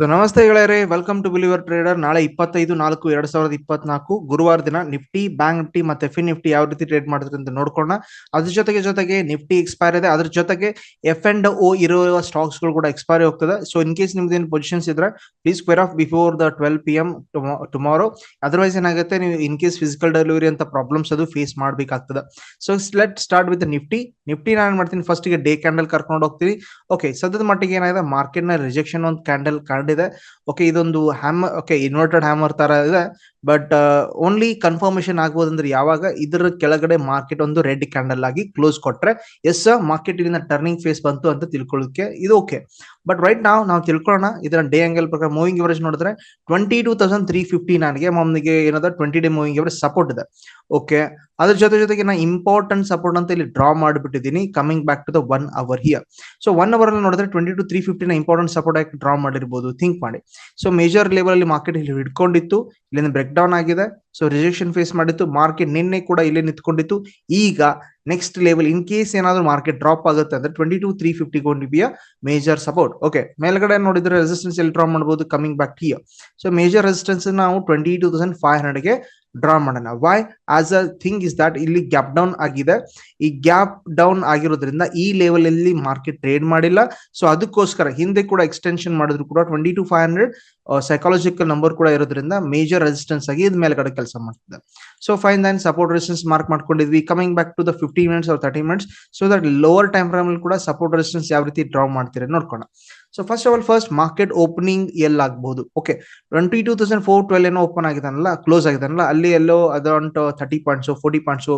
So ನಮಸ್ತೆ ಗೆಳೆಯರೆ welcome to believer trader ನಾಳೆ ಇಪ್ಪತ್ತೈದು, ನಾಲ್ಕು, ಎರಡ್ ಸಾವಿರದ ಇಪ್ಪತ್ನಾಲ್ಕು ಗುರುವಾರ ದಿನ ನಿಫ್ಟಿ, ಬ್ಯಾಂಕ್ ನಿಫ್ಟಿ ಮತ್ತೆ ಫಿನ್ ನಿಫ್ಟಿ ಯಾವ ರೀತಿ ಟ್ರೇಡ್ ಮಾಡಿದ್ರೆ ಅಂತ ನೋಡ್ಕೊಳ್ಳೋಣ. ಅದ್ರ ಜೊತೆಗೆ ಜೊತೆಗೆ ನಿಫ್ಟಿ ಎಕ್ಸ್ಪೈರ್ ಇದೆ. ಅದ್ರ ಜೊತೆಗೆ ಎಫ್ ಅಂಡ್ ಓ ಇರುವ ಸ್ಟಾಕ್ಸ್ಗಳು ಕೂಡ ಎಕ್ಸ್ಪೈರ್ ಹೋಗ್ತದೆ. ಸೊ ಇನ್ ಕೇಸ್ ನಿಮ್ದು ಏನು ಪೊಸಿಷನ್ಸ್ ಇದ್ರೆ please square off before the twelve P M tomorrow otherwise ಏನಾಗುತ್ತೆ, ನೀವು ಇನ್ ಕೇಸ್ ಫಿಸಿಕಲ್ ಡೆಲಿವರಿ ಅಂತ ಪ್ರಾಬ್ಲಮ್ಸ್ ಅದು ಫೇಸ್ ಮಾಡ್ಬೇಕಾಗ್ತದೆ. So let start with Nifty. Nifty ನಾನು ಮಾಡ್ತೀನಿ? ಫಸ್ಟ್ಗೆ ಡೇ ಕ್ಯಾಂಡಲ್ ಕರ್ಕೊಂಡು ಹೋಗ್ತೀವಿ ಓಕೆ ಸದ್ಯದ ಮಟ್ಟಿಗೆ ಏನಾಗಿದೆ? ಮಾರ್ಕೆಟ್ನ ರಿಜೆಕ್ಷನ್ ಒಂದು ಕ್ಯಾಂಡಲ್ ಇದೆ ಓಕೆ ಇದೊಂದು ಹ್ಯಾಮರ್ ಓಕೆ ಇನ್ವರ್ಟೆಡ್ ಹ್ಯಾಮರ್ ತರ ಇದೆ. ಬಟ್ ಓನ್ಲಿ ಕನ್ಫರ್ಮೇಶನ್ ಆಗ್ಬೋದು ಅಂದ್ರೆ ಯಾವಾಗ? ಇದರ ಕೆಳಗಡೆ ಮಾರ್ಕೆಟ್ ಒಂದು ರೆಡ್ ಕ್ಯಾಂಡಲ್ ಆಗಿ ಕ್ಲೋಸ್ ಕೊಟ್ರೆ ಎಸ್ ಮಾರ್ಕೆಟ್ ಇಲ್ಲಿನ ಟರ್ನಿಂಗ್ ಫೇಸ್ ಬಂತು ಅಂತ ತಿಳ್ಕೊಳ್ಳೋಕೆ ಇದು ಓಕೆ ಬಟ್ ರೈಟ್ ನಾವು ನಾವು ತಿಳ್ಕೊಳ್ಳೋಣ, ಇದರ ಡೇ ಆಂಗಲ್ ಪ್ರಕಾರ ಮೂವಿಂಗ್ ಎವರೇಜ್ ನೋಡಿದ್ರೆ twenty two thousand three fifty ನನಗೆ ಮಮ್ಮಿಗೆ ಏನದ twenty day moving average support ಇದೆ. ಓಕೆ ಅದ್ರ ಜೊತೆ ಜೊತೆಗೆ ನಾ ಇಂಪಾರ್ಟೆಂಟ್ ಸಪೋರ್ಟ್ ಅಂತ ಇಲ್ಲಿ draw ಮಾಡಿಬಿಟ್ಟಿದ್ದೀನಿ coming back to the one hour here so one hour ಅಲ್ಲಿ ನೋಡಿದ್ರೆ ಟ್ವೆಂಟಿ ಟು ತ್ರೀ ಫಿಫ್ಟಿನ ಇಂಪಾರ್ಟೆಂಟ್ ಸಪೋರ್ಟ್ ಆಗಿ ಡ್ರಾ ಮಾಡಿರ್ಬೋದು? ಥಿಂಕ್ ಮಾಡಿ. ಸೊ ಮೇಜರ್ ಲೆವೆಲ್ ಅಲ್ಲಿ ಮಾರ್ಕೆಟ್ ಇಲ್ಲಿ ಹಿಡ್ಕೊಂಡಿತ್ತು, ಇಲ್ಲಿಂದ ಬ್ರೇಕ್ ಡೌನ್ ಆಗಿದೆ. ಸೊ ರಿಜೆಕ್ಷನ್ ಫೇಸ್ ಮಾಡಿತ್ತು ಮಾರ್ಕೆಟ್ ನಿನ್ನೆ ಕೂಡ ಇಲ್ಲೇ ನಿಂತ್ಕೊಂಡಿತ್ತು. ಈಗ ನೆಕ್ಸ್ಟ್ ಲೆವೆಲ್ ಇನ್ ಕೇಸ್ ಏನಾದ್ರು ಮಾರ್ಕೆಟ್ ಡ್ರಾಪ್ ಆಗುತ್ತೆ ಅಂದ್ರೆ ಟ್ವೆಂಟಿ ಟು ತ್ರೀ ಫಿಫ್ಟಿ ಗೊಂಡು ಬಿ ಮೇಜರ್ ಸಪೋರ್ಟ್ ಓಕೆ ಮೇಲ್ಗಡೆ ನೋಡಿದ್ರೆ ರೆಸಿಸ್ಟೆನ್ಸ್ ಎಲ್ಲಿ ಡ್ರಾ ಮಾಡಬಹುದು coming back here so major resistance ನಾವು ಟ್ವೆಂಟಿ ಟೂ ತೌಸಂಡ್ ಫೈವ್ ಹಂಡ್ರೆಡ್ಗೆ ಡ್ರಾ ಮಾಡೋಣ. Why as a thing is that ಇಲ್ಲಿ ಗ್ಯಾಪ್ ಡೌನ್ ಆಗಿದೆ. ಈ ಗ್ಯಾಪ್ ಡೌನ್ ಆಗಿರೋದ್ರಿಂದ ಈ ಲೆವೆಲ್ ಅಲ್ಲಿ ಮಾರ್ಕೆಟ್ ಟ್ರೇಡ್ ಮಾಡಿಲ್ಲ. ಸೊ ಅದಕ್ಕೋಸ್ಕರ ಹಿಂದೆ ಕೂಡ ಎಕ್ಸ್ಟೆನ್ಷನ್ ಮಾಡಿದ್ರು ಕೂಡ twenty two five hundred psychological number ಕೂಡ ಇರೋದ್ರಿಂದ ಮೇಜರ್ ರೆಸಿಸ್ಟೆನ್ಸ್ ಆಗಿ ಇದ್ ಮೇಲ್ಗಡೆ ಕೆಲಸ ಮಾಡ್ತಿದೆ so fine then support resistance mark ಮಾಡ್ಕೊಂಡಿದ್ವಿ. Coming back to the fifty minutes or thirty minutes so that lower time frame ಅಲ್ಲಿ ಕೂಡ ಸಪೋರ್ಟ್ ರೆಸಿಸ್ಟೆನ್ಸ್ ಯಾವ ರೀತಿ ಡ್ರಾ ಮಾಡ್ತೀರಾ ನೋಡ್ಕೋಣ. So first of all first market opening ಎಲ್ಲಾಗಬಹುದು okay twenty two thousand four twelve ಏನೋ open ಆಗಿದನಲ್ಲ close ಆಗಿದನಲ್ಲ, ಅಲ್ಲಿ ಎಲ್ಲೋ ಅದೊಂಟು thirty points forty points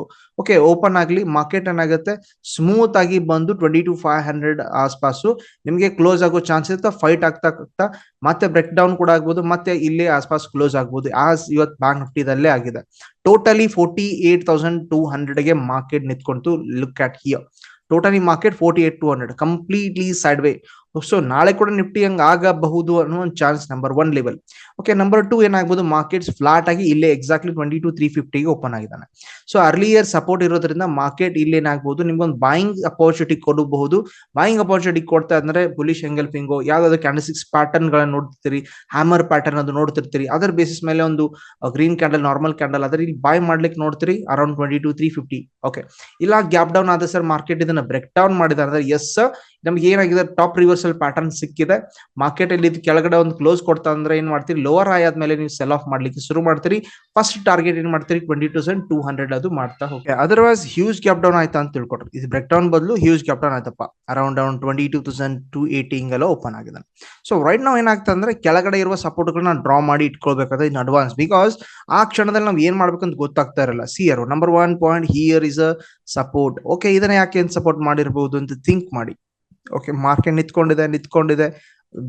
okay open ಆಗಲಿ ಮಾರ್ಕೆಟ್ ಏನಾಗುತ್ತೆ? ಸ್ಮೂತ್ ಆಗಿ ಬಂದು ಟ್ವೆಂಟಿ ಟು ಫೈವ್ ಹಂಡ್ರೆಡ್ ಆಸ್ಪಾಸು. ನಿಮಗೆ ಕ್ಲೋಸ್ ಆಗೋ ಚಾನ್ಸ್ ಇರುತ್ತೆ ಫೈಟ್ ಆಗ್ತಾ ಆಗ್ತಾ ಮತ್ತೆ ಬ್ರೇಕ್ ಡೌನ್ ಕೂಡ ಆಗ್ಬೋದು, ಮತ್ತೆ ಇಲ್ಲಿ ಆಸ್ಪಾಸ್ ಕ್ಲೋಸ್ ಆಗ್ಬೋದು. ಆಸ್ ಇವತ್ತು ಬ್ಯಾಂಕ್ ನಿಫ್ಟಿದಲ್ಲೇ ಆಗಿದೆ. Totally forty eight thousand two ಹಂಡ್ರೆಡ್ಗೆ market ನಿಂತ್ಕೊಂತು look at here totally market forty eight two hundred completely side way so ನಾಳೆ ಕೂಡ ನಿಫ್ಟಿ ಹಂಗ ಆಗಬಹುದು ಅನ್ನೋ ಒಂದು chance number one level okay number two ಏನಾಗಬಹುದು ಮಾರ್ಕೆಟ್ಸ್ ಫ್ಲಾಟ್ ಆಗಿ ಇಲ್ಲೇ ಎಕ್ಸಾಕ್ಟ್ಲಿ ಟ್ವೆಂಟಿ ಟು ತ್ರೀ ಫಿಫ್ಟಿಗೆ ಓಪನ್ ಆಗಿದ್ದಾನೆ. ಸೊ ಅರ್ಲಿಯರ್ ಸಪೋರ್ಟ್ ಇರೋದ್ರಿಂದ ಮಾರ್ಕೆಟ್ ಇಲ್ಲಿ ಏನಾಗಬಹುದು ನಿಮ್ಗೊಂದು ಬಾಯಿಂಗ್ ಅಪರ್ಚುನಿಟಿ ಕೊಡಬಹುದು. ಬಾಯಿಂಗ್ ಅಪರ್ಚುನಿಟಿ ಕೊಡ್ತಾ ಅಂದ್ರೆ ಬುಲಿಶ್ ಎಂಗಲ್ಫಿಂಗು ಯಾವ್ದಾದ್ರು ಕ್ಯಾಂಡಲ್ಸಿಕ್ಸ್ ಪ್ಯಾಟರ್ನ್ ಗಳನ್ನ ನೋಡ್ತಿರ್ತೀರಿ ಹ್ಯಾಮರ್ ಪ್ಯಾಟರ್ನ್ ಅದು ನೋಡ್ತಿರ್ತೀರಿ. ಅದರ ಬೇಸಿಸ್ ಮೇಲೆ ಒಂದು ಗ್ರೀನ್ ಕ್ಯಾಂಡಲ್ ನಾರ್ಮಲ್ ಕ್ಯಾಂಡಲ್ ಅದ್ರ ಇಲ್ಲಿ ಬಾಯ್ ಮಾಡ್ಲಿಕ್ಕೆ ನೋಡ್ತೀರಿ around twenty two three fifty okay ಇಲ್ಲ ಗ್ಯಾಪ್ ಡೌನ್ ಆದ ಸರ್ ಮಾರ್ಕೆಟ್ ಇದನ್ನ ಬ್ರೇಕ್ ಡೌನ್ ಮಾಡಿದ ಅಂದ್ರೆ ಎಸ್ ನಮ್ಗೆ ಏನಾಗಿದೆ? ಟಾಪ್ ರಿವರ್ಸಲ್ ಪ್ಯಾಟರ್ನ್ ಸಿಕ್ಕಿದೆ. ಮಾರ್ಕೆಟ್ ಅಲ್ಲಿ ಕೆಳಗಡೆ ಒಂದು ಕ್ಲೋಸ್ ಕೊಡ್ತಾ ಅಂದ್ರೆ ಏನ್ ಮಾಡ್ತೀರಿ? ಲೋವರ್ ಆಯ್ ಆದ್ಮೇಲೆ ನೀವು ಸೆಲ್ ಆಫ್ ಮಾಡ್ಲಿಕ್ಕೆ ಶುರು ಮಾಡ್ತೀರಿ. ಫಸ್ಟ್ ಟಾರ್ಗೆಟ್ ಏನ್ ಮಾಡ್ತೀರಿ? ಟ್ವೆಂಟಿ ತೌಸಂಡ್ ಟೂ ಹಂಡ್ರೆಡ್ ಅದು ಮಾಡ್ತಾ ಹೋಗಿ ಅದರ್ವೈಸ್ ಹ್ಯೂಜ್ ಗ್ಯಾಪ್ ಡೌನ್ ಆಯ್ತಾ ಅಂತ ತಿಳ್ಕೊಟ್ರಿ. ಇದು ಬ್ರೇಕ್ ಡೌನ್ ಬದಲು ಹ್ಯೂಜ್ ಗ್ಯಾಪ್ ಡೌನ್ ಆಯ್ತಪ್ಪ. Around around twenty two thousand two eighty ಹಿಂಗೆಲ್ಲ ಓಪನ್ ಆಗಿದೆ. ಸೊ ರೈಟ್ ನಾವು ಏನಾಗ್ತದೆ ಅಂದ್ರೆ ಕೆಳಗಡೆ ಇರುವ ಸಪೋರ್ಟ್ಗಳನ್ನ ಡ್ರಾ ಮಾಡಿ ಇಟ್ಕೊಳ್ಬೇಕಾದ್ರೆ ಇನ್ ಅಡ್ವಾನ್ಸ್ ಬಿಕಾಸ್ ಆ ಕ್ಷಣದಲ್ಲಿ ನಾವು ಏನ್ ಮಾಡ್ಬೇಕಂತ ಗೊತ್ತಾಗ್ತಾ ಇರಲ್ಲ. See here number one point here is a support okay ಇದನ್ನ ಯಾಕೆ ಏನ್ ಸಪೋರ್ಟ್ ಮಾಡಿರ್ಬೋದು ಅಂತ ಥಿಂಕ್ ಮಾಡಿ. ಓಕೆ ಮಾರ್ಕೆಟ್ ನಿಂತ್ಕೊಂಡಿದೆ ನಿಂತ್ಕೊಂಡಿದೆ,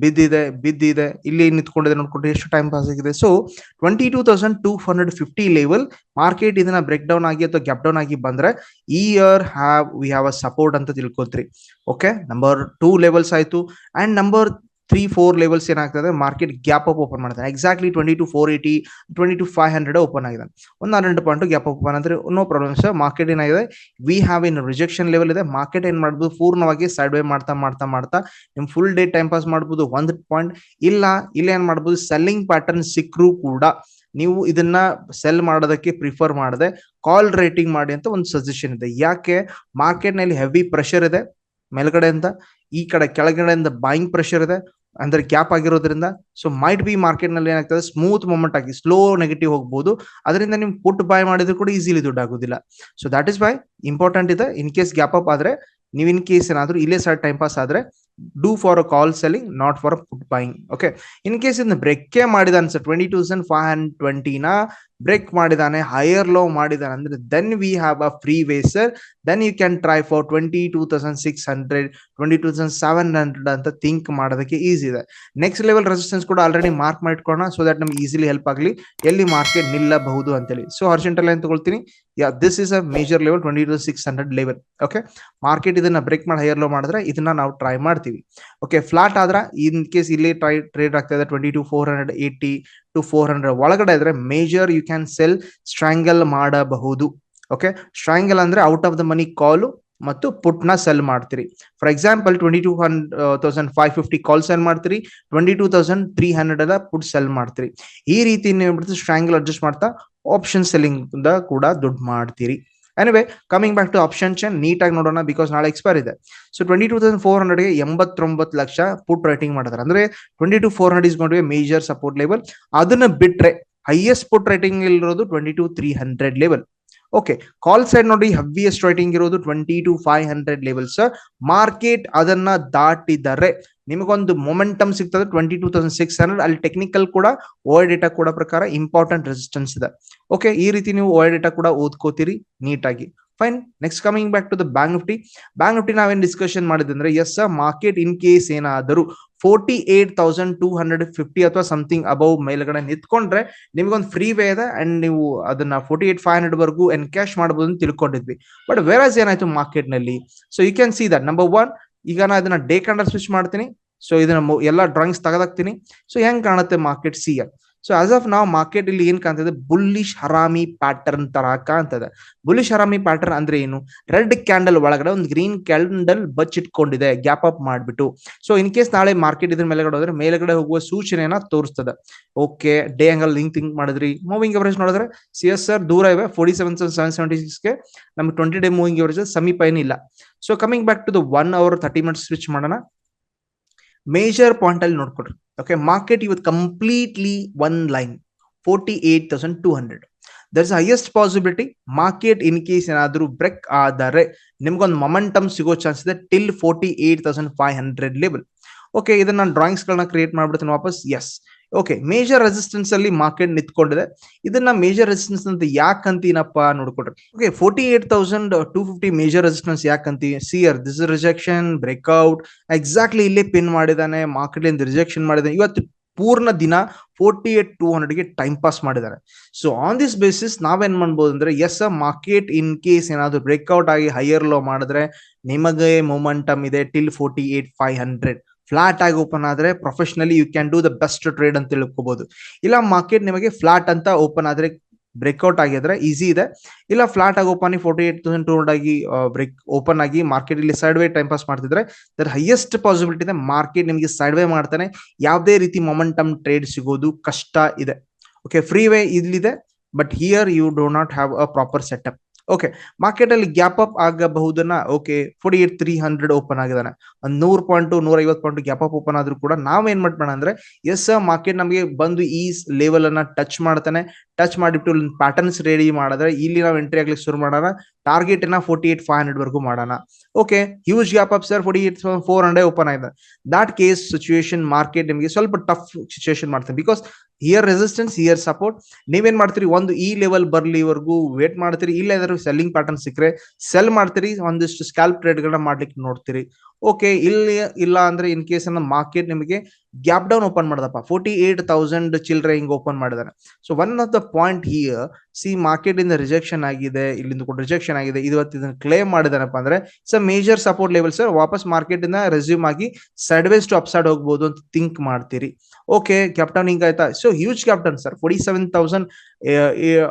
ಬಿದ್ದಿದೆ ಬಿದ್ದಿದೆ, ಇಲ್ಲಿ ನಿಂತ್ಕೊಂಡಿದೆ ನೋಡ್ಕೊಂಡು ಎಷ್ಟು ಟೈಮ್ ಪಾಸ್ ಆಗಿದೆ. So twenty two thousand two hundred fifty level market ಇದನ್ನ ಬ್ರೇಕ್ ಡೌನ್ ಆಗಿ ಅಥವಾ ಗ್ಯಾಪ್ ಡೌನ್ ಆಗಿ ಬಂದ್ರೆ ಈ here have we have a support ಅಂತ ತಿಳ್ಕೊತ್ರಿ. ಓಕೆ ನಂಬರ್ ಟೂ ಲೆವೆಲ್ಸ್ ಆಯ್ತು. And number three four levels ಏನಾಗ್ತದೆ? ಮಾರ್ಕೆಟ್ ಗ್ಯಾಪ್ ಅಪ್ ಓಪನ್ ಮಾಡ್ತಾರೆ exactly twenty two four eighty twenty two five hundred open ಆಗಿದೆ. ಒಂದು ಹನ್ನೆರಡು ಪಾಯಿಂಟ್ ಗ್ಯಾಪ್ ಓಪನ್ ಅಂದ್ರೆ no problems market ಏನಾಗಿದೆ? We have in rejection level ಇದೆ. Market ಏನ್ ಮಾಡ್ಬೋದು? ಪೂರ್ಣವಾಗಿ ಸೈಡ್ ವೇ ಮಾಡ್ತಾ ಮಾಡ್ತಾ ಮಾಡ್ತಾ ನಿಮ್ ಫುಲ್ ಡೇ ಟೈಮ್ ಪಾಸ್ ಮಾಡ್ಬೋದು. ಒಂದು ಪಾಯಿಂಟ್ ಇಲ್ಲ ಇಲ್ಲ ಏನ್ ಮಾಡ್ಬೋದು? ಸೆಲ್ಲಿಂಗ್ ಪ್ಯಾಟರ್ನ್ ಸಿಕ್ಕರೂ ಕೂಡ ನೀವು ಇದನ್ನ ಸೆಲ್ ಮಾಡೋದಕ್ಕೆ ಪ್ರಿಫರ್ ಮಾಡದೆ. ಕಾಲ್ ರೇಟಿಂಗ್ ಮಾಡಿ ಅಂತ ಒಂದು ಸಜೆಷನ್ ಇದೆ. ಯಾಕೆ? ಮಾರ್ಕೆಟ್ನಲ್ಲಿ ಹೆವಿ ಪ್ರೆಷರ್ ಇದೆ. ಮೇಲ್ಗಡೆಯಿಂದ ಈ ಕಡೆ ಕೆಳಗಡೆಯಿಂದ ಬಾಯಿಂಗ್ ಪ್ರೆಷರ್ ಇದೆ. ಅಂದ್ರೆ ಗ್ಯಾಪ್ ಆಗಿರೋದ್ರಿಂದ ಸೊ ಮೈಟ್ ಬಿ ಮಾರ್ಕೆಟ್ನಲ್ಲಿ ಏನಾಗ್ತದೆ ಸ್ಮೂತ್ ಮೂಮೆಂಟ್ ಆಗಿ ಸ್ಲೋ ನೆಗೆಟಿವ್ ಹೋಗ್ಬೋದು. ಅದರಿಂದ ನಿಮ್ ಪುಟ್ ಬಾಯ್ ಮಾಡಿದ್ರು ಕೂಡ ಈಸಿಲಿ ದುಡ್ಡು ಆಗೋದಿಲ್ಲ. So that is by important ಇದೆ ಇನ್ ಕೇಸ್ ಗ್ಯಾಪ್ ಅಪ್ ಆದ್ರೆ, ನೀವು ಇನ್ ಕೇಸ್ ಏನಾದ್ರು ಇಲ್ಲೇ ಸರ್ ಟೈಮ್ ಪಾಸ್ ಆದ್ರೆ do for a call selling not for put buying buying okay in case ಇದನ್ನ ಬ್ರೇಕೇ ಮಾಡಿದಾನೆ sir twenty thousand five hundred ಟ್ವೆಂಟಿನ break ಮಾಡಿದಾನೆ ಹೈಯರ್ ಲೋ ಮಾಡಿದಾನೆ ಅಂದ್ರೆ then we have a free way sir then you can try for twenty two thousand six hundred twenty two thousand seven hundred ಅಂತ think ಮಾಡೋದಕ್ಕೆ easy ಇದೆ. Next level resistance ಕೂಡ already mark ಮಾಡಿಟ್ಕೊಳ್ಳೋಣ so that ನಮ್ಗೆ easily help ಆಗಲಿ. ಎಲ್ಲಿ market ನಿಲ್ಲಬಹುದು ಅಂತೇಳಿ. So ಅರ್ಜೆಂಟಲ್ಲಿ ಏನು ತಗೊಳ್ತೀನಿ. Yeah this is a major level twenty two six hundred level okay market ಇದನ್ನ ಬ್ರೇಕ್ ಮಾಡಿ ಹೈಯರ್ ಲೋ ಮಾಡಿದ್ರೆ ಇದನ್ನ ನಾವು ಟ್ರೈ ಮಾಡ್ತೀವಿ. ಓಕೆ ಫ್ಲಾಟ್ ಆದ್ರೆ ಇನ್ ಕೇಸ್ ಇಲ್ಲಿ ಟ್ರೈ ಟ್ರೇಡ್ ಆಗ್ತಾ ಇದೆ twenty two four hundred eighty two four hundred ಒಳಗಡೆ ಇದ್ರೆ major you can sell strangle ಮಾಡಬಹುದು. ಓಕೆ ಸ್ಟ್ರಾಂಗಲ್ ಅಂದ್ರೆ out of the money call ಮತ್ತು ಪುಟ್ನ ಸೆಲ್ ಮಾಡ್ತೀರಿ. For example twenty two hand thousand five fifty call sell ಮಾಡ್ತೀರಿ twenty two thousand three hundred ಅದ put sell ಮಾಡ್ತೀರಿ. ಈ ರೀತಿ ನೀವು ಸ್ಟ್ರಾಂಗಲ್ ಅಡ್ಜಸ್ಟ್ ಮಾಡ್ತಾ ಆಪ್ಷನ್ ಸೆಲ್ಲಿಂಗ್ ಕೂಡ ದುಡ್ಡು ಮಾಡ್ತೀರಿ. Anyway coming back to option chain ನೀಟಾಗಿ ನೋಡೋಣ ಬಿಕಾಸ್ ನಾಳೆ ಎಕ್ಸ್ಪೈರ್ ಇದೆ. So twenty two thousand four ಹಂಡ್ರೆಡ್ಗೆ ಎಂಬತ್ತೊಂಬತ್ತು ಲಕ್ಷ ಪುಟ್ ರೈಟಿಂಗ್ ಮಾಡಿದ್ದಾರೆ ಅಂದ್ರೆ twenty two four hundred is major support level ಅದನ್ನ ಬಿಟ್ರೆ ಹೈಯೆಸ್ಟ್ ಪುಟ್ ರೈಟಿಂಗ್ ಇರೋದು twenty two three hundred level okay call side ನೋಡಿ ಹವಿಯೆಸ್ಟ್ ರೈಟಿಂಗ್ ಇರೋದು twenty two five hundred levels market ಅದನ್ನ ದಾಟಿದರೆ ನಿಮಗೊಂದು ಮೊಮೆಂಟಮ್ ಸಿಗ್ತದೆ twenty two thousand six hundred ಅಲ್ಲಿ ಟೆಕ್ನಿಕಲ್ ಕೂಡ ಓಯ್ ಡೇಟಾ ಕೂಡ ಪ್ರಕಾರ ಇಂಪಾರ್ಟೆಂಟ್ ರೆಸಿಸ್ಟೆನ್ಸ್ ಇದೆ. ಓಕೆ ಈ ರೀತಿ ನೀವು ಓಯ್ ಡೇಟಾ ಕೂಡ ಓದ್ಕೋತೀರಿ ನೀಟಾಗಿ. Fine next coming back to the bank Nifty bank Nifty ನಾವೇನ್ ಡಿಸ್ಕಷನ್ ಮಾಡಿದ್ರೆ ಎಸ್ ಮಾರ್ಕೆಟ್ ಇನ್ ಕೇಸ್ ಏನಾದರೂ forty eight thousand two hundred fifty ಅಥವಾ ಸಮಥಿಂಗ್ ಅಬೌವ್ ಮೇಲ್ಗಡೆ ನಿಂತ್ಕೊಂಡ್ರೆ ನಿಮ್ಗೊಂದು ಫ್ರೀ ವೇ ಇದೆ ಅಂಡ್ ನೀವು ಅದನ್ನ ಫೋರ್ಟಿ ಏಟ್ ಫೈವ್ ಹಂಡ್ರೆಡ್ ವರ್ಗೂ ಎನ್ ಕ್ಯಾಶ್ ಮಾಡಬಹುದು ಅಂತ ತಿಳ್ಕೊಂಡಿದ್ವಿ. ಬಟ್ ವೇರಾಸ್ ಏನಾಯ್ತು ಮಾರ್ಕೆಟ್ನಲ್ಲಿ? So you can see that number one ಈಗ ನಾ ಇದನ್ನ ಡೇ ಕಂಡರ್ ಸ್ವಿಚ್ ಮಾಡ್ತೀನಿ. ಸೊ ಇದನ್ನ ಎಲ್ಲ ಡ್ರಾಯಿಂಗ್ಸ್ ತೆಗೆದಾಕ್ತೀನಿ. ಸೊ ಹೆಂಗ್ ಕಾಣುತ್ತೆ market see L so as of ನಾವು ಮಾರ್ಕೆಟ್ ಇಲ್ಲಿ ಏನ್ ಕಾಣ್ತದೆ? ಬುಲ್ಲಿಶ್ ಹರಾಮಿ ಪ್ಯಾಟರ್ನ್ ತರ ಕಾಣ್ತದೆ. ಬುಲ್ಲಿಶ್ ಹರಾಮಿ ಪ್ಯಾಟರ್ನ್ ಅಂದ್ರೆ ಏನು? ರೆಡ್ ಕ್ಯಾಂಡಲ್ ಒಳಗಡೆ ಒಂದು ಗ್ರೀನ್ ಕ್ಯಾಂಡಲ್ ಬಚ್ಚಿಟ್ಕೊಂಡಿದೆ ಗ್ಯಾಪ್ ಅಪ್ ಮಾಡ್ಬಿಟ್ಟು. ಸೊ ಇನ್ ಕೇಸ್ ನಾಳೆ ಮಾರ್ಕೆಟ್ ಇದ್ರ ಮೇಲೆಗಡೆ ಹೋದ್ರೆ, ಮೇಲ್ಗಡೆ ಹೋಗುವ ಸೂಚನೆಯನ್ನ ತೋರಿಸ್ತದೆ. Okay day angle link think ಮಾಡಿದ್ರಿ? ಮೂವಿಂಗ್ ಅವರೇಜ್ ನೋಡಿದ್ರೆ ಸಿ ಎಸ್ ಆರ್ ದೂರ ಇವೆ ಫೋರ್ಟಿ ಸೆವೆನ್ ಸೆವೆನ್ ಸೆವೆಂಟಿ ಸಿಕ್ಸ್ಗೆ ನಮ್ಗೆ ಟ್ವೆಂಟಿ ಡೇ ಮೂವಿಂಗ್ ಅವರೇಜ್ ಸಮೀಪ ಏನಿಲ್ಲ so coming back to the one hour thirty minutes switch ಮಾಡೋಣ. ಮೇಜರ್ ಪಾಯಿಂಟ್ ಅಲ್ಲಿ ನೋಡ್ಕೊಡ್ರಿ. ಓಕೆ ಮಾರ್ಕೆಟ್ ಇವತ್ತು completely one line forty eight thousand two hundred there's highest possibility market in case ಏನಾದರೂ break ಆದರೆ ನಿಮ್ಗೊಂದು momentum ಸಿಗೋ ಚಾನ್ಸ್ ಇದೆ till forty eight thousand five hundred level okay ಇದನ್ನ ನಾನು ಡ್ರಾಯಿಂಗ್ಸ್ ಗಳನ್ನ ಕ್ರಿಯೇಟ್ ಮಾಡ್ಬಿಡ್ತೀನಿ ವಾಪಸ್. ಎಸ್ ಓಕೆ ಮೇಜರ್ ರೆಸಿಸ್ಟೆನ್ಸ್ ಅಲ್ಲಿ ಮಾರ್ಕೆಟ್ ನಿಂತ್ಕೊಂಡಿದೆ. ಇದನ್ನ ಮೇಜರ್ ರೆಸಿಸ್ಟೆನ್ಸ್ ಅಂತ ಯಾಕೆ ಅಂತೀನಪ್ಪ ನೋಡ್ಕೊಟ್ರೆ okay forty eight thousand two fifty major resistance ಅಂತೀವಿ see here this rejection breakout exactly ಇಲ್ಲೇ ಪಿನ್ ಮಾಡಿದಾನೆ ಮಾರ್ಕೆಟ್ ಇಂದ ರಿಜೆಕ್ಷನ್ ಮಾಡಿದಾನೆ. ಇವತ್ತು ಪೂರ್ಣ ದಿನ ಫೋರ್ಟಿ ಏಟ್ ಟೂ ಹಂಡ್ರೆಡ್ಗೆ ಟೈಮ್ ಪಾಸ್ ಮಾಡಿದ್ದಾರೆ ಸೊ ಆನ್ ದಿಸ್ ಬೇಸಿಸ್ ನಾವೇನ್ ಮಾಡ್ಬೋದು ಅಂದ್ರೆ ಎಸ್ ಮಾರ್ಕೆಟ್ ಇನ್ ಕೇಸ್ ಏನಾದ್ರು ಬ್ರೇಕ್ಔಟ್ ಆಗಿ ಹೈಯರ್ ಲೋ ಮಾಡಿದ್ರೆ ನಿಮಗೆ ಮೊಮೆಂಟಮ್ ಇದೆ till forty eight five hundred flat ಆಗಿ ಓಪನ್ ಆದ್ರೆ professionally you can do the best trade ಅಂತ ತಿಳ್ಕೋಬಹುದು ಇಲ್ಲ ಮಾರ್ಕೆಟ್ ನಿಮಗೆ ಫ್ಲಾಟ್ ಅಂತ ಓಪನ್ ಆದ್ರೆ ಬ್ರೇಕ್ಔಟ್ ಆಗಿದ್ರೆ ಈಸಿ ಇದೆ. ಇಲ್ಲ ಫ್ಲಾಟ್ ಆಗಿ open forty eight thousand two hundred ಆಗಿ ಬ್ರೇಕ್ ಓಪನ್ ಆಗಿ ಮಾರ್ಕೆಟ್ ಇಲ್ಲಿ ಸೈಡ್ ವೇ ಟೈಮ್ ಪಾಸ್ ಮಾಡ್ತಿದ್ರೆ ದರ್ ಹೈಯೆಸ್ಟ್ ಪಾಸಿಬಿಲಿಟಿ ಇದೆ ಮಾರ್ಕೆಟ್ ನಿಮಗೆ ಸೈಡ್ ವೇ ಮಾಡ್ತಾನೆ. ಯಾವುದೇ ರೀತಿ ಮೊಮೆಂಟಮ್ ಟ್ರೇಡ್ ಸಿಗೋದು ಕಷ್ಟ ಇದೆ. ಓಕೆ ಫ್ರೀ ವೇ ಇಲ್ಲಿದೆ but here you do not have a proper setup okay market ಅಲ್ಲಿ gap up ಆಗಬಹುದನ್ನ okay forty eight three hundred open ಆಗಿದಾನೆ ಒಂದ್ ನೂರ್ ಪಾಯಿಂಟ್ ನೂರ ಐವತ್ತು ಪಾಯಿಂಟ್ ಗ್ಯಾಪ್ ಅಪ್ ಓಪನ್ ಆದ್ರೂ ಕೂಡ ನಾವ್ ಏನ್ ಮಾಡ್ಬೋಣ ಅಂದ್ರೆ ಎಸ್ ಮಾರ್ಕೆಟ್ ನಮಗೆ ಬಂದು ಈ ಲೆವೆಲ್ ಅನ್ನ ಟಚ್ ಮಾಡ್ತಾನೆ. ಟಚ್ ಮಾಡಿಬಿಟ್ಟು ಪ್ಯಾಟರ್ನ್ಸ್ ರೆಡಿ ಮಾಡಿದ್ರೆ, ಇಲ್ಲಿ ನಾವು ಎಂಟ್ರಿ ಆಗ್ಲಿಕ್ಕೆ ಶುರು ಮಾಡೋಣ. ಟಾರ್ಗೆಟ್ನ ಫೋರ್ಟಿ ಏಟ್ ಫೈವ್ ಹಂಡ್ರೆಡ್ ವರೆಗೂ ಮಾಡೋಣ. Okay huge gap up sir forty eight four hundred open ಆಗಿದೆ. ದಾಟ್ ಕೇಸ್ ಸಿಚುಯೇಷನ್ ಮಾರ್ಕೆಟ್ ನಿಮಗೆ ಸ್ವಲ್ಪ ಟಫ್ ಸಿಚುವೇಶನ್ ಮಾಡ್ತೀನಿ because here resistance here support ನೀವೇನ್ ಮಾಡ್ತೀರಿ? ಒಂದು ಈ ಲೆವೆಲ್ ಬರ್ಲಿವರೆಗೂ ವೇಟ್ ಮಾಡ್ತೀರಿ. ಇಲ್ಲ ಏನಾದ್ರು ಸೆಲ್ಲಿಂಗ್ ಪ್ಯಾಟರ್ನ್ ಸಿಕ್ಕರೆ ಸೆಲ್ ಮಾಡ್ತೀರಿ. ಒಂದಿಷ್ಟು ಸ್ಕ್ಯಾಲ್ಪ್ ಟ್ರೇಡ್ಗಳನ್ನ ಮಾಡ್ಲಿಕ್ಕೆ ನೋಡ್ತೀರಿ. ಓಕೆ ಇಲ್ಲಿ ಇಲ್ಲ ಅಂದ್ರೆ ಇನ್ ಕೇಸ್ ಮಾರ್ಕೆಟ್ ನಿಮಗೆ ಗ್ಯಾಪ್ ಡೌನ್ ಓಪನ್ ಮಾಡದಪ್ಪ. ಫೋರ್ಟಿ ಏಟ್ ತೌಸಂಡ್ ಚಿಲ್ಡ್ರೆ ಹಿಂಗ್ ಓಪನ್ ಮಾಡಿದಾನೆ so one of the point here see market ಇಂದ ರಿಜೆಕ್ಷನ್ ಆಗಿದೆ, ಇಲ್ಲಿಂದ ಕೂಡ ರಿಜೆಕ್ಷನ್ ಆಗಿದೆ, ಇವತ್ತು ಇದನ್ನ ಕ್ಲೇಮ್ ಮಾಡಿದಾರಪ್ಪ ಅಂದ್ರೆ sir major support level sir ವಾಪಸ್ ಮಾರ್ಕೆಟ್ ಇಂದ ರೆಸ್ಯೂಮ್ ಆಗಿ ಸೈಡ್ ವೇಸ್ ಟು ಅಪ್ಸೈಡ್ ಹೋಗ್ಬೋದು ಅಂತ ಥಿಂಕ್ ಮಾಡ್ತೀರಿ. ಓಕೆ ಕ್ಯಾಪ್ಟನ್ ಹಿಂಗ್ ಆಯ್ತಾ? So huge gap down sir forty seven thousand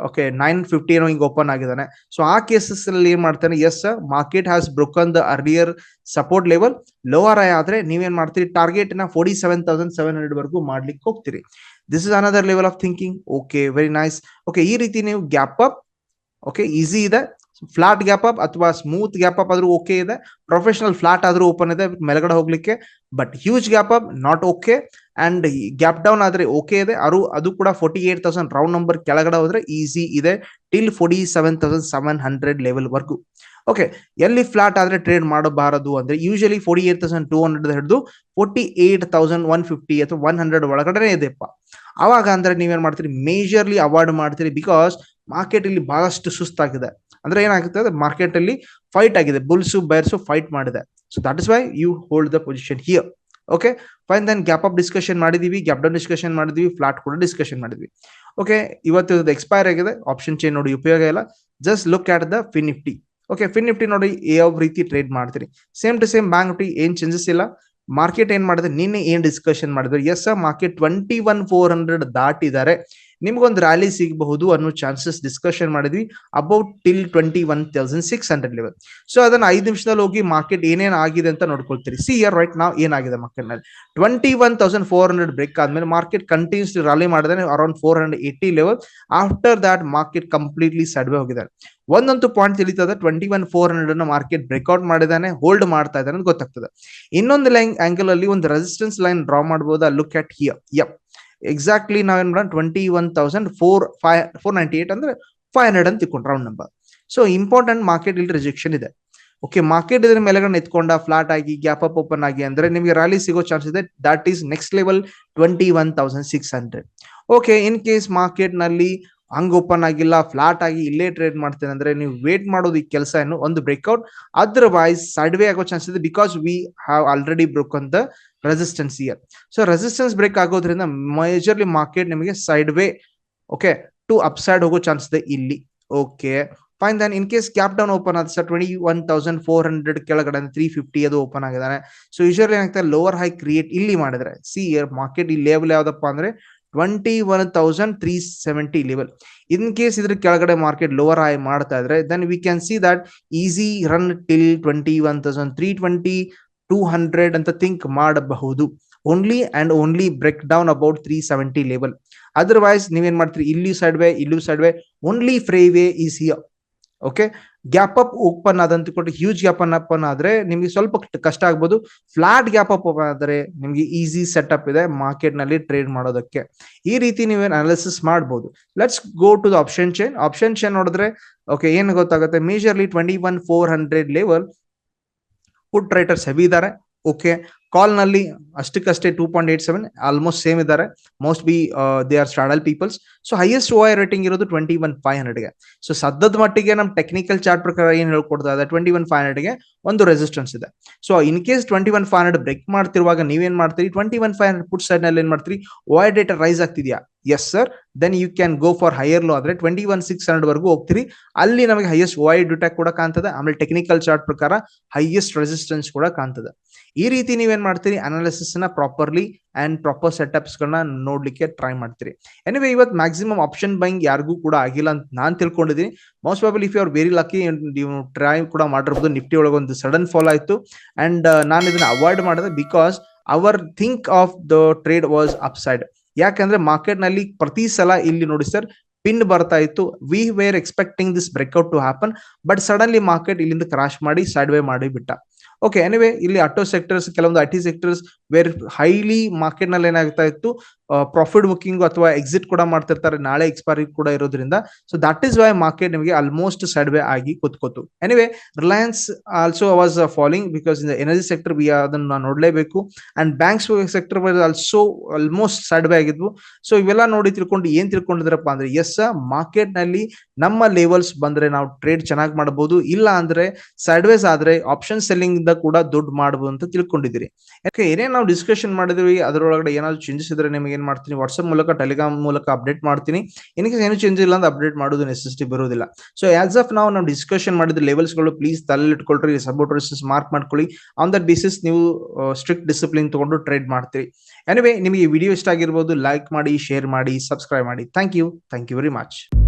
okay nine fifty ಏನೋ ಹಿಂಗ್ ಓಪನ್ ಆಗಿದ್ದಾನೆ. ಸೊ ಆ ಕೇಸಸ್ ಅಲ್ಲಿ ಏನ್ ಮಾಡ್ತಾನೆ? Yes sir market has broken the earlier support level lower ಆದ್ರೆ ನೀವೇನ್ ಮಾಡ್ತೀರಿ? ಟಾರ್ಗೆಟ್ನ forty seven thousand seven hundred ವರೆಗೂ ಮಾಡ್ಲಿಕ್ಕೆ ಹೋಗ್ತೀರಿ. This is another level of thinking okay very nice okay ಈ ರೀತಿ ನೀವು ಗ್ಯಾಪ್ ಅಪ್ ಓಕೆ ಈಸಿ ಇದೆ. ಫ್ಲಾಟ್ ಗ್ಯಾಪ್ ಅಪ್ ಅಥವಾ ಸ್ಮೂತ್ ಗ್ಯಾಪ್ ಅಪ್ ಆದ್ರೂ ಓಕೆ ಇದೆ. ಪ್ರೊಫೆಷನಲ್ ಫ್ಲಾಟ್ ಆದ್ರೂ ಓಪನ್ ಇದೆ, ಮೇಲ್ಗಡೆ ಹೋಗ್ಲಿಕ್ಕೆ. But huge gap up not okay and gap down ಆದ್ರೆ ಓಕೆ ಇದೆ. ಅದು ಅದು ಕೂಡ forty eight thousand round number ಕೆಳಗಡೆ ಹೋದ್ರೆ ಈಸಿ ಇದೆ. Till forty seven thousand seven hundred level ವರ್ಗು. ಓಕೆ ಎಲ್ಲಿ ಫ್ಲಾಟ್ ಆದ್ರೆ ಟ್ರೇಡ್ ಮಾಡಬಾರದು ಅಂದ್ರೆ usually forty eight thousand two hundred ಹಿಡಿದು forty eight thousand one fifty ಅಥವಾ ಒನ್ ಹಂಡ್ರೆಡ್ ಒಳಗಡೆ ಇದೆಪ್ಪ ಅವಾಗ ಅಂದ್ರೆ ನೀವೇನು ಮಾಡ್ತೀರಿ? ಮೇಜರ್ಲಿ ಅವಾಯ್ಡ್ ಮಾಡ್ತೀರಿ ಬಿಕಾಸ್ ಮಾರ್ಕೆಟ್ ಇಲ್ಲಿ ಬಹಳಷ್ಟು ಸುಸ್ತಾಗಿದೆ. ಅಂದ್ರೆ ಏನಾಗುತ್ತೆ ಮಾರ್ಕೆಟ್ ಅಲ್ಲಿ ಫೈಟ್ ಆಗಿದೆ. ಬುಲ್ಸು ಬೈರ್ಸು ಫೈಟ್ ಮಾಡಿದೆ. So that is why you hold the position here okay fine then gap up discussion ಮಾಡಿದೀವಿ. ಗ್ಯಾಪ್ ಡೌನ್ ಡಿಸ್ಕಷನ್ ಮಾಡಿದ್ವಿ. ಫ್ಲಾಟ್ ಕೂಡ ಡಿಸ್ಕಷನ್ ಮಾಡಿದ್ವಿ. ಓಕೆ ಇವತ್ತು ಎಕ್ಸ್ಪೈರ್ ಆಗಿದೆ. ಆಪ್ಷನ್ ಚೇಂಜ್ ನೋಡಿ ಉಪಯೋಗ ಇಲ್ಲ. Just look at the Fin Nifty okay Fin Nifty ನೋಡಿ ಯಾವ ರೀತಿ ಟ್ರೇಡ್ ಮಾಡ್ತೀರಿ? Same to same Bank Nifty ಏನ್ ಚೇಂಜಸ್ ಇಲ್ಲ. ಮಾರ್ಕೆಟ್ ಏನ್ ಮಾಡಿದ್ರೆ ನಿನ್ನೆ ಏನ್ ಡಿಸ್ಕಷನ್ ಮಾಡಿದ್ರು? Yes market twenty one four hundred ದಾಟಿದ್ದಾರೆ. ನಿಮ್ಗೊಂದು ರ್ಯಾಲಿ ಸಿಗಬಹುದು ಅನ್ನೋ ಚಾನ್ಸಸ್ ಡಿಸ್ಕಷನ್ ಮಾಡಿದ್ವಿ about till twenty one thousand six hundred level so ಅದನ್ನ ಐದು ನಿಮಿಷದಲ್ಲಿ ಹೋಗಿ ಮಾರ್ಕೆಟ್ ಏನೇನು ಆಗಿದೆ ಅಂತ ನೋಡ್ಕೊಳ್ತೀರಿ. ಸಿ ಇಯರ್ ರೈಟ್ ನಾವು ಏನಾಗಿದೆ ಮಾರ್ಕೆಟ್ನಲ್ಲಿ. Twenty one thousand four hundred break ಆದ್ಮೇಲೆ ಮಾರ್ಕೆಟ್ ಕಂಟಿನ್ಯೂಸ್ ರ್ಯಾಲಿ ಮಾಡಿದಾನೆ around four hundred eighty level after that market completely sideways ಹೋಗಿದ್ದಾರೆ ಒಂದೊಂದು ಪಾಯಿಂಟ್ ತಿಳಿತದೆ ಟ್ವೆಂಟಿ ಒನ್ ಫೋರ್ ಹಂಡ್ರೆಡ್ ಅನ್ನು ಮಾರ್ಕೆಟ್ ಬ್ರೇಕ್ಔಟ್ ಮಾಡಿದಾನೆ ಹೋಲ್ಡ್ ಮಾಡ್ತಾ ಇದ್ದಾನೆ ಅಂತ ಗೊತ್ತಾಗ್ತದೆ. ಇನ್ನೊಂದು ಲೈನ್ ಆಂಗಲ್ ಅಲ್ಲಿ ಒಂದು ರೆಸಿಸ್ಟೆನ್ಸ್ ಲೈನ್ ಡ್ರಾ ಮಾಡಬಹುದು look at here yup exactly ನಾವೇನ್ ಮಾಡೋಣ? Twenty one thousand four five four ninety eight ಅಂದ್ರೆ ಫೈವ್ ಹಂಡ್ರೆಡ್ ಅಂತ ತಿಳ್ಕೊಂಡು round number so important market ಇಲ್ಲಿ ರಿಜೆಕ್ಷನ್ ಇದೆ. ಓಕೆ ಮಾರ್ಕೆಟ್ ಇದ್ರ ಮೇಲೆಗಡೆ ಎತ್ಕೊಂಡ ಫ್ಲಾಟ್ ಆಗಿ ಗ್ಯಾಪ್ ಅಪ್ ಓಪನ್ ಆಗಿ ಅಂದ್ರೆ ನಿಮಗೆ ರ್ಯಾಲಿ ಸಿಗೋ ಚಾನ್ಸ್ ಇದೆ. That is next level twenty one thousand six hundred okay in case ಮಾರ್ಕೆಟ್ನಲ್ಲಿ ಹಂಗ್ ಓಪನ್ ಆಗಿಲ್ಲ ಫ್ಲಾಟ್ ಆಗಿ ಇಲ್ಲೇ ಟ್ರೇಡ್ ಮಾಡ್ತೇನೆ ಅಂದ್ರೆ ನೀವು ವೇಟ್ ಮಾಡೋದು ಈ ಕೆಲಸ ಏನು ಒಂದು ಬ್ರೇಕ್ಔಟ್ ಅದರ್ವೈಸ್ ಸೈಡ್ವೇ ಆಗೋ ಚಾನ್ಸ್ ಇದೆ because we have already broken the resistance here so resistance break ಆಗೋದ್ರಿಂದ ಮೇಜರ್ಲಿ ಮಾರ್ಕೆಟ್ ನಿಮಗೆ side way okay to upside ಹೋಗೋ ಚಾನ್ಸ್ ಇದೆ ಇಲ್ಲಿ okay fine then in case gap down open ಆದ sir twenty one thousand four hundred ಕೆಳಗಡೆ three fifty ಅದು open ಆಗಿದ್ದಾನೆ. So usually ಏನಾಗ್ತದೆ ಲೋವರ್ ಹೈ ಕ್ರಿಯೇಟ್ ಇಲ್ಲಿ ಮಾಡಿದ್ರೆ ಸಿ ಮಾರ್ಕೆಟ್ ಈ ಲೇವಲ್ ಯಾವ್ದಪ್ಪ ಅಂದ್ರೆ twenty one thousand three seventy level in case ಇದ್ರ ಕೆಳಗಡೆ ಮಾರ್ಕೆಟ್ ಲೋವರ್ ಹೈ ಮಾಡ್ತಾ ಇದ್ರೆ then we can see that easy run till twenty one thousand three twenty two hundred ಅಂತ ಥಿಂಕ್ ಮಾಡಬಹುದು. Only and only break down about three seventy level otherwise ನೀವೇನ್ ಮಾಡ್ತೀರಿ? ಇಲ್ಲಿ side way ಇಲ್ಲೂ sideway only free way is here okay gap up open ಆದಂತ ಕೊಟ್ಟು huge gap ಅನ್ up ಆದ್ರೆ ನಿಮ್ಗೆ ಸ್ವಲ್ಪ ಕಷ್ಟ ಆಗ್ಬೋದು. ಫ್ಲಾಟ್ ಗ್ಯಾಪ್ ಅಪ್ ಓಪನ್ ಆದ್ರೆ ನಿಮ್ಗೆ ಈಸಿ ಸೆಟಪ್ ಇದೆ ಮಾರ್ಕೆಟ್ನಲ್ಲಿ ಟ್ರೇಡ್ ಮಾಡೋದಕ್ಕೆ. ಈ ರೀತಿ ನೀವೇನು ಅನಾಲಿಸಿಸ್ ಮಾಡಬಹುದು let's go to the option chain option chain ನೋಡಿದ್ರೆ ಓಕೆ ಏನು ಗೊತ್ತಾಗುತ್ತೆ? Majorly twenty one four hundred level put writers heavy ಇದ್ದಾರೆ. ಓಕೆ ಕಾಲ್ನಲ್ಲಿ ಅಷ್ಟಕ್ಕಷ್ಟೇ two point eight seven almost same ಇದ್ದಾರೆ. Most be they are straddle peoples so highest O I rating ಇರೋದು twenty one five ಹಂಡ್ರೆಡ್ಗೆ so ಸದ್ಯದ ಮಟ್ಟಿಗೆ ನಮ್ಮ technical chart ಪ್ರಕಾರ ಏನ್ ಹೇಳ್ಕೊಡ್ತಾ ಇದೆ? ಟ್ವೆಂಟಿ ಒನ್ ಫೈವ್ ಹಂಡ್ರೆಡ್ಗೆ ಒಂದು ರೆಸಿಸ್ಟೆನ್ಸ್ ಇದೆ. So in case twenty one five hundred break ಮಾಡ್ತಿರುವಾಗ ನೀವೇನ್ ಮಾಡ್ತೀರಿ? Twenty one five hundred put ಸೈಡ್ನಲ್ಲಿ ಏನ್ ಮಾಡ್ತೀರಿ? ಓ ಐ ಡೇಟಾ ರೈಸ್ ಆಗ್ತಿದ್ಯಾ? Yes sir then you can go for higher low ಆದ್ರೆ ಟ್ವೆಂಟಿ ಒನ್ ಸಿಕ್ಸ್ ಹಂಡ್ರೆಡ್ ವರೆಗೂ ಹೋಗ್ತೀರಿ. ಅಲ್ಲಿ ನಮಗೆ ಹೈಯೆಸ್ಟ್ ವೈಡ್ ಐ ಡುಟ್ಯಾಕ್ ಕೂಡ ಕಾಣ್ತದೆ. ಆಮೇಲೆ ಟೆಕ್ನಿಕಲ್ ಚಾರ್ಟ್ ಪ್ರಕಾರ ಹೈಯೆಸ್ಟ್ ರೆಸಿಸ್ಟೆನ್ಸ್ ಕೂಡ ಕಾಣ್ತದೆ. ಈ ರೀತಿ ನೀವೇನ್ ಮಾಡ್ತೀರಿ? ಅನಾಲಿಸಿಸ್ನ ಪ್ರಾಪರ್ಲಿ ಅಂಡ್ ಪ್ರಾಪರ್ ಸೆಟಪ್ಸ್ ಗಳನ್ನ ನೋಡ್ಲಿಕ್ಕೆ ಟ್ರೈ ಮಾಡ್ತೀರಿ. ಎನಿವೆ ಇವತ್ತು ಮ್ಯಾಕ್ಸಿಮಮ್ ಆಪ್ಷನ್ ಬೈಂಗ್ ಯಾರಿಗೂ ಕೂಡ ಆಗಿಲ್ಲ ಅಂತ ನಾನು ತಿಳ್ಕೊಂಡಿದ್ದೀನಿ. Most probable if you are very lucky ನೀವು ಟ್ರೈ ಕೂಡ ಮಾಡಿರ್ಬೋದು. ನಿಫ್ಟಿ ಒಳಗೆ ಒಂದು ಸಡನ್ ಫಾಲ್ ಆಯಿತು. ಅಂಡ್ ನಾನು ಇದನ್ನ ಅವಾಯ್ಡ್ ಮಾಡಿದೆ because our think of the trade was upside ಯಾಕಂದ್ರೆ ಮಾರ್ಕೆಟ್ನಲ್ಲಿ ಪ್ರತಿ ಸಲ ಇಲ್ಲಿ ನೋಡಿ ಸರ್, ಪಿನ್ ಬರ್ತಾ ಇತ್ತು. We were expecting this breakout to happen but suddenly market ಇಲ್ಲಿಂದ ಕ್ರಾಶ್ ಮಾಡಿ ಸೈಡ್ ವೇ ಮಾಡಿ ಬಿಟ್ಟ. ಓಕೆ ಎನಿವೆ ಇಲ್ಲಿ ಆಟೋ ಸೆಕ್ಟರ್ಸ್ ಕೆಲವೊಂದು I T sectors were highly ಮಾರ್ಕೆಟ್ನಲ್ಲಿ ಏನಾಗ್ತಾ ಇತ್ತು. ಪ್ರಾಫಿಟ್ ಬುಕಿಂಗ್ ಅಥವಾ ಎಕ್ಸಿಟ್ ಕೂಡ ಮಾಡ್ತಿರ್ತಾರೆ, ನಾಳೆ ಎಕ್ಸ್ಪೈರಿ ಕೂಡ ಇರೋದ್ರಿಂದ. So that is why market ನಿಮಗೆ ಆಲ್ಮೋಸ್ಟ್ ಸೈಡ್ ವೇ ಆಗಿ ಕೂತ್ಕೋತು. Anyway Reliance also was falling because in energy sector we ಅದನ್ನ ನೋಡಲೇಬೇಕು. And banks sector also almost side ಆಗಿದ್ವು. ಸೊ ಇವೆಲ್ಲ ನೋಡಿ ತಿಳ್ಕೊಂಡು ಏನ್ ತಿಳ್ಕೊಂಡಿದ್ರಪ್ಪ ಅಂದ್ರೆ ಎಸ್ ಮಾರ್ಕೆಟ್ನಲ್ಲಿ ನಮ್ಮ ಲೆವೆಲ್ಸ್ ಬಂದ್ರೆ ನಾವು ಟ್ರೇಡ್ ಚೆನ್ನಾಗಿ ಮಾಡಬಹುದು ಇಲ್ಲ ಅಂದ್ರೆ ಸೈಡ್ ವೇಸ್ ಆದ್ರೆ ಆಪ್ಷನ್ ಸೆಲ್ಲಿಂಗ್ ಇಂದ ಕೂಡ ದುಡ್ಡು ಮಾಡಬಹುದು ಅಂತ ತಿಳ್ಕೊಂಡಿದ್ದೀರಿ. ಯಾಕೆ ಏನೇ ನಾವು ಡಿಸ್ಕಷನ್ ಮಾಡಿದ್ವಿ, ಅದರೊಳಗಡೆ ಏನಾದ್ರು ಇದ್ರೆ ನಿಮಗೆ ಏನ್ ಮಾಡ್ತೀನಿ ವಾಟ್ಸ್ಆಪ್ ಮೂಲಕ ಟೆಲಿಗ್ರಾಮ್ ಮೂಲಕ ಅಪ್ಡೇಟ್ ಮಾಡ್ತೀನಿ. ಇನ್ ಕೇಸ್ ಏನು ಚೇಂಜ್ ಇಲ್ಲ ಅಂದ್ರೆ ಅಪ್ಡೇಟ್ ಮಾಡೋದು ನೆಸೆಸಿಟಿ ಬರೋದಿಲ್ಲ ಸೊ ಆಸ್ ಆಫ್ ನಾವು ನಾವು ಡಿಸ್ಕಷನ್ ಮಾಡಿದ ಲೆವೆಲ್ಸ್ಗಳು ಪ್ಲೀಸ್ ತಲೆ ಇಟ್ಕೊಳ್ರಿ ಸಪೋರ್ಟ್ ರೆಸಿಸ್ ಮಾರ್ಕ್ ಮಾಡ್ಕೊಳ್ಳಿ. ಆನ್ ದಟ್ ಬೇಸಿಸ್ ನೀವು ಸ್ಟ್ರಿಕ್ಟ್ ಡಿಸಿಪ್ಲಿನ್ ತಗೊಂಡು ಟ್ರೇಡ್ ಮಾಡ್ತೀರಿ. ಎನಿವೇ ನಿಮಗೆ ವಿಡಿಯೋ ಇಷ್ಟ ಆಗಿರ್ಬೋದು ಲೈಕ್ ಮಾಡಿ ಶೇರ್ ಮಾಡಿ ಸಬ್ಸ್ಕ್ರೈಬ್ ಮಾಡಿ. Thank you thank you very much